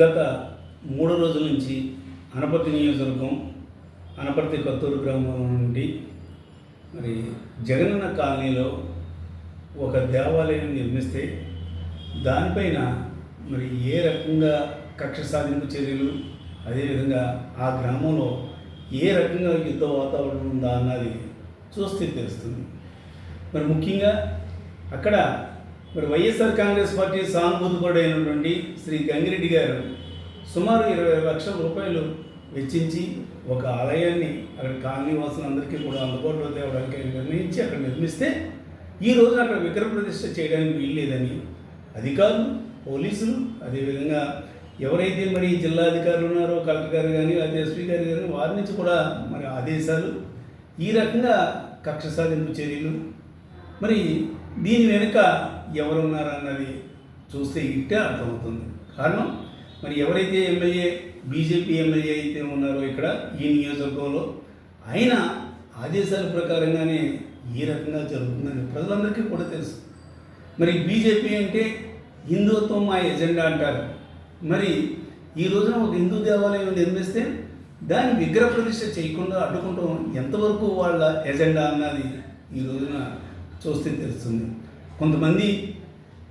గత మూడు రోజుల నుంచి అనపర్తి నియోజకవర్గం అనపర్తి కొత్తూరు గ్రామం నుండి మరి జగనన్న కాలనీలో ఒక దేవాలయం నిర్మిస్తే దానిపైన మరి ఏ రకంగా కక్ష సాధింపు చర్యలు అదేవిధంగా ఆ గ్రామంలో ఏ రకంగా యుద్ధ వాతావరణం ఉందా అన్నది చూస్తే తెలుస్తుంది. మరి ముఖ్యంగా అక్కడ మరి వైఎస్ఆర్ కాంగ్రెస్ పార్టీ సానుభూతిపరుడైనటువంటి శ్రీ గంగిరెడ్డి గారు సుమారు ఇరవై లక్షల రూపాయలు వెచ్చించి ఒక ఆలయాన్ని అక్కడ కాలనీ వాసులందరికీ కూడా అందుబాటులో తేవడానికి నిర్ణయించి అక్కడ నిర్మిస్తే ఈ రోజున అక్కడ విగ్రహ ప్రతిష్ట చేయడానికి వీల్లేదని అధికారులు పోలీసులు అదేవిధంగా ఎవరైతే మరి జిల్లా అధికారులు ఉన్నారో కలెక్టర్ గారు కానీ లేదా ఎస్పీ గారు కానీ వారి నుంచి కూడా మరి ఆదేశాలు ఈ రకంగా కక్ష సాధింపు చర్యలు మరి దీని వెనుక ఎవరున్నారన్నది చూస్తే ఇట్టే అర్థమవుతుంది. కారణం మరి ఎవరైతే ఎమ్మెల్యే బీజేపీ ఎమ్మెల్యే అయితే ఉన్నారో ఇక్కడ ఈ నియోజకవర్గంలో ఆయన ఆదేశాల ప్రకారంగానే ఈ రకంగా జరుగుతుందని ప్రజలందరికీ కూడా తెలుసు. మరి బీజేపీ అంటే హిందుత్వం మా ఎజెండా అంటారు. మరి ఈ రోజున ఒక హిందూ దేవాలయం నిర్మిస్తే దాన్ని విగ్రహ ప్రతిష్ట చేయకుండా అడ్డుకుంటాం ఎంతవరకు వాళ్ళ ఎజెండా అన్నది ఈ రోజున చూస్తే తెలుస్తుంది. కొంతమంది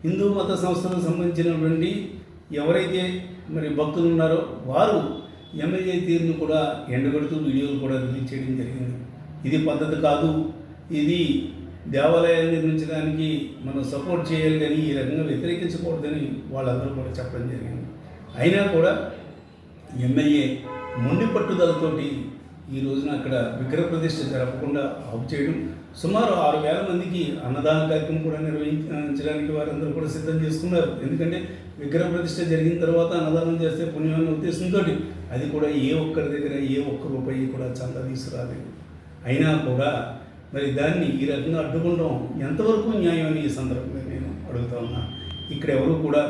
హిందూ మత సంస్థలకు సంబంధించినటువంటి ఎవరైతే మరి భక్తులు ఉన్నారో వారు ఎమ్మెల్యే తీరును కూడా ఎండగడుతూ వీడియోలు కూడా రిలీజ్ చేయడం జరిగింది. ఇది పద్ధతి కాదు. ఇది దేవాలయాలు నిర్మించడానికి మనం సపోర్ట్ చేయాలి కానీ ఈ రకంగా వ్యతిరేకించకూడదని వాళ్ళందరూ కూడా చెప్పడం జరిగింది. అయినా కూడా ఎమ్మెల్యే మొండి పట్టుదలతోటి ఈ రోజున అక్కడ విగ్రహ ప్రతిష్ఠ జరపకుండా ఆఫ్ చేయడం సుమారు ఆరు వేల మందికి అన్నదాన కార్యక్రమం కూడా నిర్వహించడానికి వారందరూ కూడా సిద్ధం చేసుకున్నారు. ఎందుకంటే విగ్రహ ప్రతిష్ట జరిగిన తర్వాత అన్నదానం చేస్తే పుణ్యమైన ఉద్దేశంతో అది కూడా ఏ ఒక్కరి దగ్గర ఏ ఒక్క రూపాయి కూడా చందా తీసుకురాలేదు. అయినా కూడా మరి దాన్ని ఈ రకంగా అడ్డుకుంటాం ఎంతవరకు న్యాయం అని ఈ సందర్భంగా నేను అడుగుతా ఉన్నా. ఇక్కడ ఎవరు కూడా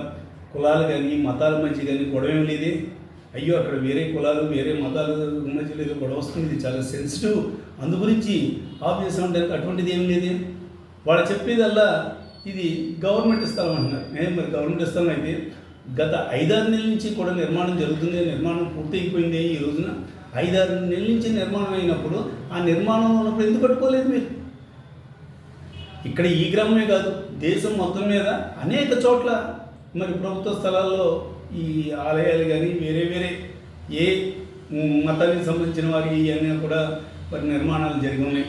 కులాలు కానీ మతాల మధ్య కానీ గొడవ ఏం లేదే. అయ్యో అక్కడ వేరే కులాలు వేరే మతాలు మధ్యలో ఏదో గొడవ వస్తుంది ఇది చాలా సెన్సిటివ్ అందు గురించి ఆఫ్ చేసా దానికి అటువంటిది ఏం లేదు. వాళ్ళు చెప్పేదల్లా ఇది గవర్నమెంట్ స్థలం అంటున్నారు. నేను మరి గవర్నమెంట్ స్థలం అయితే గత ఐదారు నెలల నుంచి కూడా నిర్మాణం జరుగుతుంది. నిర్మాణం పూర్తయిపోయింది ఈ రోజున. ఐదారు నెలల నుంచి నిర్మాణం అయినప్పుడు ఆ నిర్మాణం ఉన్నప్పుడు ఎందుకు పట్టుకోలేదు మీరు? ఇక్కడ ఈ గ్రామమే కాదు దేశం మొత్తం మీద అనేక చోట్ల మరి ప్రభుత్వ స్థలాల్లో ఈ ఆలయాలు కానీ వేరే వేరే ఏ మతానికి సంబంధించిన వారికి ఇవన్నీ కూడా మరి నిర్మాణాలు జరిగి ఉన్నాయి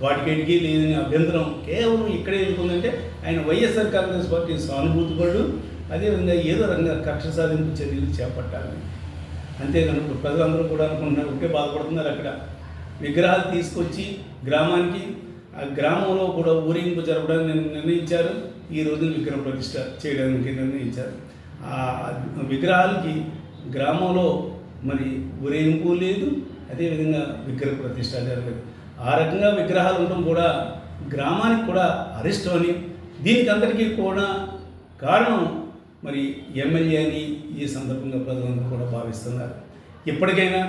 వాటికేటికి లేని అభ్యంతరం కేవలం ఇక్కడే వెళ్తుందంటే ఆయన వైఎస్ఆర్ కాంగ్రెస్ పార్టీ సానుభూతి పడు అదేవిధంగా ఏదో రకంగా కక్ష సాధింపు చర్యలు చేపట్టాలని అంతేగాని ఇప్పుడు ప్రజలందరూ కూడా అనుకుంటున్నారు ఒకే బాధపడుతున్నారు అక్కడ. విగ్రహాలు తీసుకొచ్చి గ్రామానికి ఆ గ్రామంలో కూడా ఊరేగింపు జరపడానికి నిర్ణయించారు. ఈ రోజున విగ్రహ ప్రతిష్ట చేయడానికి నిర్ణయించారు. ఆ విగ్రహాలకి గ్రామంలో మరి ఊరేగింపు లేదు అదేవిధంగా విగ్రహ ప్రతిష్ట జరగలేదు. ఆ రకంగా విగ్రహాలు ఉండడం కూడా గ్రామానికి కూడా అరిష్టం అని దీనికి అందరికీ కూడా కారణం మరి ఎమ్మెల్యే అని ఈ సందర్భంగా ప్రజలందరూ కూడా భావిస్తున్నారు. ఇప్పటికైనా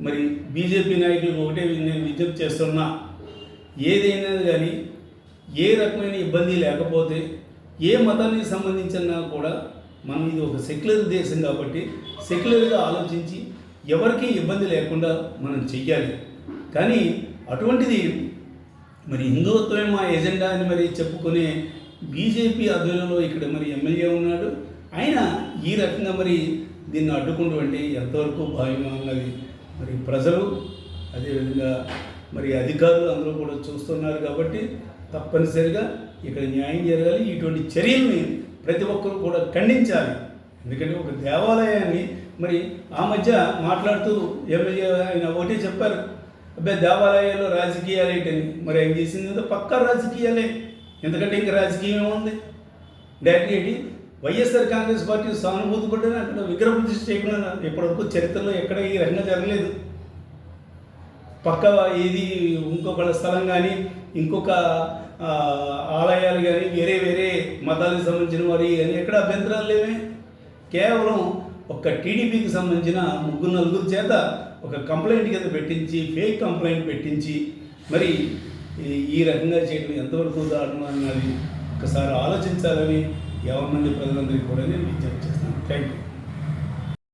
మరి బీజేపీ నాయకులకు ఒకటే నేను విజ్ఞప్తి చేస్తున్నా ఏదైనా కానీ ఏ రకమైన ఇబ్బంది లేకపోతే ఏ మతానికి సంబంధించిన కూడా మనం ఇది ఒక సెక్యులర్ దేశం కాబట్టి సెక్యులర్గా ఆలోచించి ఎవరికీ ఇబ్బంది లేకుండా మనం చెయ్యాలి. కానీ అటువంటిది మరి హిందుత్వమే మా ఎజెండా అని మరి చెప్పుకునే బీజేపీ ఆధ్వర్యంలో ఇక్కడ మరి ఎమ్మెల్యే ఉన్నాడు. ఆయన ఈ రకంగా మరి దీన్ని అడ్డుకుంటూ అంటే ఎంతవరకు భావ్యంగా ఉన్నది మరి ప్రజలు అదేవిధంగా మరి అధికారులు అందరూ కూడా చూస్తున్నారు కాబట్టి తప్పనిసరిగా ఇక్కడ న్యాయం జరగాలి. ఇటువంటి చర్యల్ని ప్రతి ఒక్కరు కూడా ఖండించాలి. ఎందుకంటే ఒక దేవాలయాన్ని మరి ఆ మధ్య మాట్లాడుతూ ఎమ్మెల్యే ఆయన ఒకటే చెప్పారు. అబ్బాయి దేవాలయాల్లో రాజకీయాలు ఏంటని. మరి ఆయన చేసింది ఏదో పక్కా రాజకీయాలే. ఎందుకంటే ఇంకా రాజకీయం ఏముంది డైరెక్ట్ ఏంటి? వైఎస్ఆర్ కాంగ్రెస్ పార్టీ సానుభూతి పడ్డని అక్కడ విగ్రహ ప్రతిష్ట చేయకుండా ఇప్పటివరకు చరిత్రలో ఎక్కడ ఈ రకంగా జరగలేదు. పక్క ఇది ఇంకొక స్థలం కానీ ఇంకొక ఆలయాలు కానీ వేరే వేరే మతాలకు సంబంధించిన వారి కానీ ఎక్కడ అభ్యంతరాలు లేవే. కేవలం ఒక్క టీడీపీకి సంబంధించిన ముగ్గురు నలుగురు చేత ఒక కంప్లైంట్ కింద పెట్టించి ఫేక్ కంప్లైంట్ పెట్టించి మరి ఈ- ఈ రకంగా చేయడం ఎంతవరకు దారుణం అన్నది ఒకసారి ఆలోచించాలని ఎవరి మంది ప్రజలందరికీ కూడా నేను విజ్ఞప్తి చేస్తాను థ్యాంక్ యూ